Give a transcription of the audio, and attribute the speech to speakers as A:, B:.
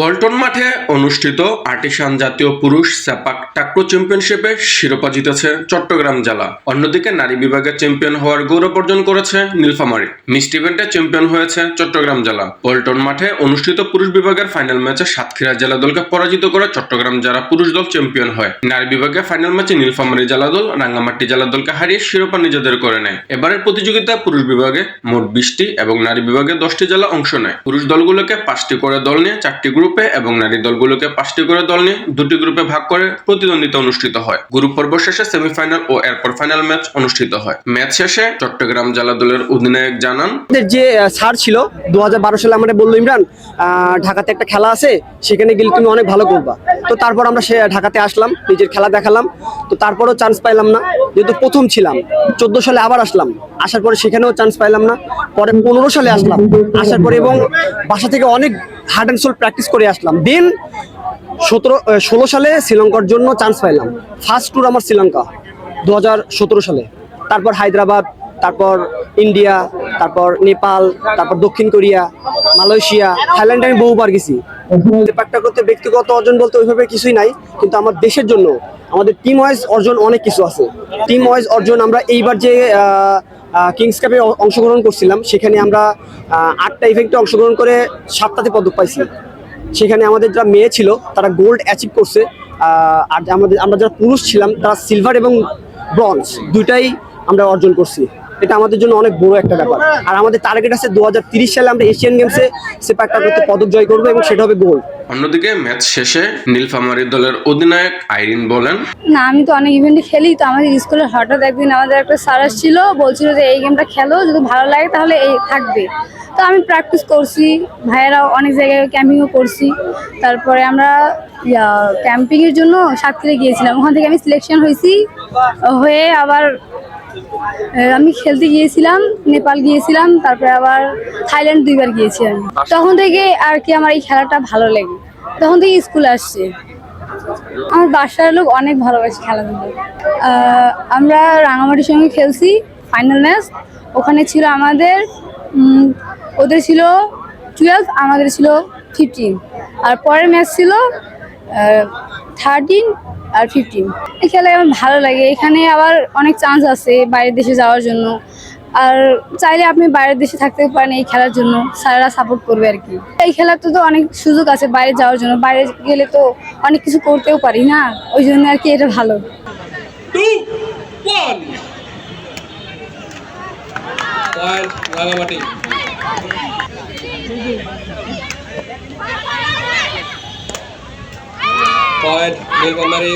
A: পল্টন মাঠে অনুষ্ঠিত আর্টিসান জাতীয় পুরুষ স্যাপাক টাক্রো চ্যাম্পিয়নশিপে শিরোপা জিতেছে চট্টগ্রাম জেলা। অন্যদিকে নারী বিভাগে চ্যাম্পিয়ন হওয়ার গৌরব অর্জন করেছে নীলফামারী মিস্ট ইভেন্টে চ্যাম্পিয়ন হয়েছে চট্টগ্রাম জেলা। পল্টন মাঠে অনুষ্ঠিত পুরুষ বিভাগের ফাইনাল ম্যাচে সাতক্ষীরা জেলা দলকে পরাজিত করে চট্টগ্রাম জেলা পুরুষ দল চ্যাম্পিয়ন হয়। নারী বিভাগে ফাইনাল ম্যাচে নীলফামারী জেলা দল রাঙ্গামাটি জেলা দলকে হারিয়ে শিরোপা নিজেদের করে নেয়। এবারের প্রতিযোগিতায় পুরুষ বিভাগে মোট বিশটি এবং নারী বিভাগে দশটি জেলা অংশ নেয়। পুরুষ দলগুলোকে পাঁচটি করে দল নিয়ে চারটি গ্রুপে এবং নারী দলগুলোকে পাঁচটি করে দল নিয়ে দুটি গ্রুপে ভাগ করে প্রতিদ্বন্দ্বিতা অনুষ্ঠিত হয়। গ্রুপ পর্ব শেষে সেমিফাইনাল ও এরপর ফাইনাল ম্যাচ অনুষ্ঠিত হয়। ম্যাচ শেষে চট্টগ্রাম জেলা দলের অধিনায়ক জানান
B: যে স্যার ছিল দু হাজার বারো সালে আমাদের বলল, ইমরান ঢাকাতে একটা খেলা আছে, সেখানে গেলে তুমি অনেক ভালো করবা। তো তারপর আমরা সে, ঢাকাতে আসলাম, নিজের খেলা দেখালাম। তো তারপরও চান্স পাইলাম না। যেহেতু প্রথম ছিলাম, চোদ্দ সালে আবার আসলাম। আসার পরে সেখানেও চান্স পাইলাম না, পরে পনেরো সালে আসলাম। আসার পরে এবং বাসা থেকে অনেক হার্ড অ্যান্ড সোল প্র্যাকটিস করে আসলাম। দেন সতেরো ষোলো সালে শ্রীলঙ্কার জন্য চান্স পাইলাম। ফার্স্ট ট্যুর আমার শ্রীলঙ্কা দু হাজার সতেরো সালে। তারপর হায়দ্রাবাদ, তারপর ইন্ডিয়া, তারপর নেপাল, তারপর দক্ষিণ কোরিয়া, মালয়েশিয়া, থাইল্যান্ডে আমি বহুবার গেছি। ব্যাপারটা করতে, ব্যক্তিগত অর্জন বলতে ওইভাবে কিছুই নাই, কিন্তু আমার দেশের জন্য, আমাদের টিম ওয়াইজ অর্জন অনেক কিছু আছে। টিম ওয়াইজ অর্জন আমরা এইবার যে কিংস কাপে অংশগ্রহণ করছিলাম, সেখানে আমরা আটটা ইভেন্টে অংশগ্রহণ করে সাতটাতে পদক পাইছি। সেখানে আমাদের যারা মেয়ে ছিল, তারা গোল্ড অ্যাচিভ করছে আর আমাদের, আমরা যারা পুরুষ ছিলাম, তারা সিলভার এবং ব্রঞ্জ দুইটাই আমরা অর্জন করছি। এটা আমাদের জন্য অনেক বড় একটা ব্যাপার। আর আমাদের টার্গেট আছে দু সালে আমরা এশিয়ান গেমসে সেপাকটা করতে পদক জয় করব এবং সেটা হবে গোল্ড
A: অন্যদিকে ম্যাচ শেষে নীলফামারী দলের অধিনায়ক আইরিন বলেন
C: না আমি তো অনেক ইভেন্টে খেলি তো আমাদের স্কুলে হঠাৎ একদিন আমাদের একটা স্যার ছিল বলছিল যে এই গেমটা খেলো যদি ভালো লাগে তাহলে এই থাকবে। তো আমি প্র্যাকটিস করছি ভাইয়েরাও অনেক জায়গায় ক্যাম্পিংও করছি। তারপরে আমরা ক্যাম্পিংয়ের জন্য সাতক্ষীরা গিয়েছিলাম। ওখান থেকে আমি সিলেকশন হয়েছি হয়ে আবার আমি খেলতে গিয়েছিলাম নেপাল গিয়েছিলাম তারপরে আবার থাইল্যান্ড দুইবার গিয়েছিলাম তখন থেকে আর কি আমার এই খেলাটা ভালো লাগে। তখন থেকে স্কুল আসছে। আমার বাসার লোক অনেক ভালোবাসে খেলাধুলো। আমরা রাঙামাটির সঙ্গে খেলছি ফাইনাল ম্যাচ ওখানে ছিল আমাদের ওদের ছিল টুয়েলভ আমাদের ছিল ফিফটিন আর পরের ম্যাচ ছিল থার্টিন আর ফিফটিন এই খেলায় আমার ভালো লাগে। এখানে আবার অনেক চান্স আছে বাইরের দেশে যাওয়ার জন্য। আর চাইলে আপনি বাইরের দেশে থাকতে পারেন এই খেলার জন্য। স্যারেরা সাপোর্ট করবে আর কি। এই খেলাতে তো অনেক সুযোগ আছে বাইরে যাওয়ার জন্য। বাইরে গেলে তো অনেক কিছু করতেও পারি না। ওই জন্য আর কি এটা ভালো।
D: রাঙামাটি পয়েন্ট নীলফামারী